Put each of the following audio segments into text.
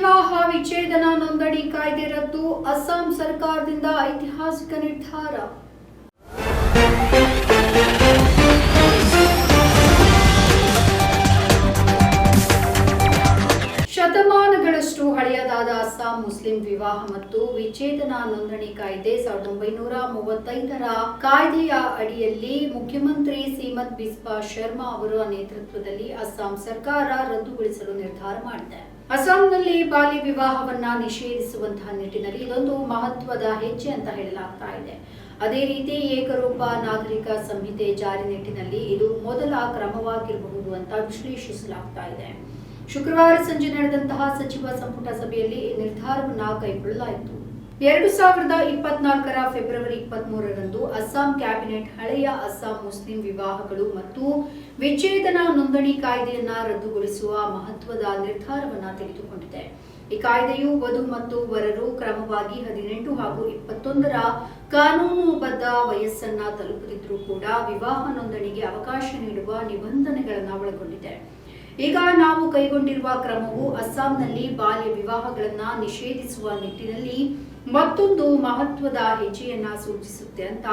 ವಿವಾಹ ವಿಚ್ಛೇದನ ನೋಂದಣಿ ಕಾಯ್ದೆ ರದ್ದು. ಅಸ್ಸಾಂ ಸರ್ಕಾರದಿಂದ ಐತಿಹಾಸಿಕ ನಿರ್ಧಾರ. ಶತಮಾನಗಳಷ್ಟು ಹಳೆಯದಾದ ಅಸ್ಸಾಂ ಮುಸ್ಲಿಂ ವಿವಾಹ ಮತ್ತು ವಿಚ್ಛೇದನ ನೋಂದಣಿ ಕಾಯ್ದೆ ಸಾವಿರದ ಒಂಬೈನೂರ ಮೂವತ್ತೈದರ ಕಾಯ್ದೆಯ ಅಡಿಯಲ್ಲಿ ಮುಖ್ಯಮಂತ್ರಿ ಸೀಮತ್ ಬಿಸ್ಪಾ ಶರ್ಮಾ ಅವರ ನೇತೃತ್ವದಲ್ಲಿ ಅಸ್ಸಾಂ ಸರ್ಕಾರ ರದ್ದುಗೊಳಿಸಲು ನಿರ್ಧಾರ ಮಾಡಿದೆ. ಅಸ್ಸಾಂನಲ್ಲಿ ಬಾಲ್ಯ ವಿವಾಹವನ್ನ ನಿಷೇಧಿಸುವಂತಹ ನಿಟ್ಟಿನಲ್ಲಿ ಇದೊಂದು ಮಹತ್ವದ ಹೆಜ್ಜೆ ಅಂತ ಹೇಳಲಾಗ್ತಾ ಇದೆ. ಅದೇ ರೀತಿ ಏಕರೂಪ ನಾಗರಿಕ ಸಂಹಿತೆ ಜಾರಿ ನಿಟ್ಟಿನಲ್ಲಿ ಇದು ಮೊದಲ ಕ್ರಮವಾಗಿರಬಹುದು ಅಂತ ವಿಶ್ಲೇಷಿಸಲಾಗ್ತಾ ಇದೆ. ಶುಕ್ರವಾರ ಸಂಜೆ ನಡೆದಂತಹ ಸಚಿವ ಸಂಪುಟ ಸಭೆಯಲ್ಲಿ ನಿರ್ಧಾರವನ್ನ ಕೈಗೊಳ್ಳಲಾಯಿತು. ಎರಡು ಸಾವಿರದ ಇಪ್ಪತ್ನಾಲ್ಕರ ಫೆಬ್ರವರಿ ಇಪ್ಪತ್ಮೂರರಂದು ಅಸ್ಸಾಂ ಕ್ಯಾಬಿನೆಟ್ ಹಳೆಯ ಅಸ್ಸಾಂ ಮುಸ್ಲಿಂ ವಿವಾಹಗಳು ಮತ್ತು ವಿಚ್ಛೇದನ ನೋಂದಣಿ ಕಾಯ್ದೆಯನ್ನ ರದ್ದುಗೊಳಿಸುವ ಮಹತ್ವದ ನಿರ್ಧಾರವನ್ನು ತೆಗೆದುಕೊಂಡಿದೆ. ಈ ಕಾಯ್ದೆಯು ವಧು ಮತ್ತು ವರರು ಕ್ರಮವಾಗಿ ಹದಿನೆಂಟು ಹಾಗೂ ಇಪ್ಪತ್ತೊಂದರ ಕಾನೂನುಬದ್ಧ ವಯಸ್ಸನ್ನ ತಲುಪದಿದ್ರೂ ಕೂಡ ವಿವಾಹ ನೋಂದಣಿಗೆ ಅವಕಾಶ ನೀಡುವ ನಿಬಂಧನೆಗಳನ್ನು ಒಳಗೊಂಡಿದೆ. ಈಗ ನಾವು ಕೈಗೊಂಡಿರುವ ಕ್ರಮವು ಅಸ್ಸಾಂನಲ್ಲಿ ಬಾಲ್ಯ ವಿವಾಹಗಳನ್ನ ನಿಷೇಧಿಸುವ ನಿಟ್ಟಿನಲ್ಲಿ ಮತ್ತೊಂದು ಮಹತ್ವದ ಹೆಜ್ಜೆಯನ್ನ ಸೂಚಿಸುತ್ತೆ ಅಂತ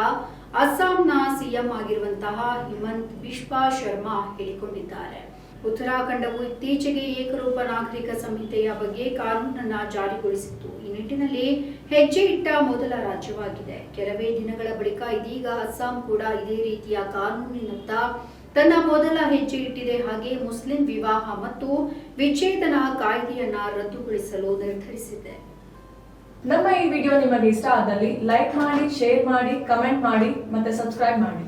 ಅಸ್ಸಾಂನ ಸಿಎಂ ಆಗಿರುವಂತಹ ಹಿಮಂತ್ ಬಿಶ್ವಾ ಶರ್ಮಾ ಹೇಳಿಕೊಂಡಿದ್ದಾರೆ. ಉತ್ತರಾಖಂಡವು ಇತ್ತೀಚೆಗೆ ಏಕರೂಪ ನಾಗರಿಕ ಸಂಹಿತೆಯ ಬಗ್ಗೆ ಕಾನೂನನ್ನ ಜಾರಿಗೊಳಿಸಿತ್ತು. ಈ ನಿಟ್ಟಿನಲ್ಲಿ ಹೆಜ್ಜೆ ಇಟ್ಟ ಮೊದಲ ರಾಜ್ಯವಾಗಿದೆ. ಕೆಲವೇ ದಿನಗಳ ಬಳಿಕ ಇದೀಗ ಅಸ್ಸಾಂ ಕೂಡ ಇದೇ ರೀತಿಯ ಕಾನೂನಿನತ್ತ ತನ್ನ ಮೊದಲ ಹೆಜ್ಜೆ ಇಟ್ಟಿದೆ ಹಾಗೆ ಮುಸ್ಲಿಂ ವಿವಾಹ ಮತ್ತು ವಿಚ್ಛೇದನ ಕಾಯ್ದೆಯನ್ನ ರದ್ದುಗೊಳಿಸಲು ನಿರ್ಧರಿಸಿದೆ. ನಮ್ಮ ಈ ವಿಡಿಯೋ ನಿಮಗೆ ಇಷ್ಟ ಆದಲ್ಲಿ ಲೈಕ್ ಮಾಡಿ, ಶೇರ್ ಮಾಡಿ, ಕಮೆಂಟ್ ಮಾಡಿ ಮತ್ತೆ ಸಬ್ಸ್ಕ್ರೈಬ್ ಮಾಡಿ.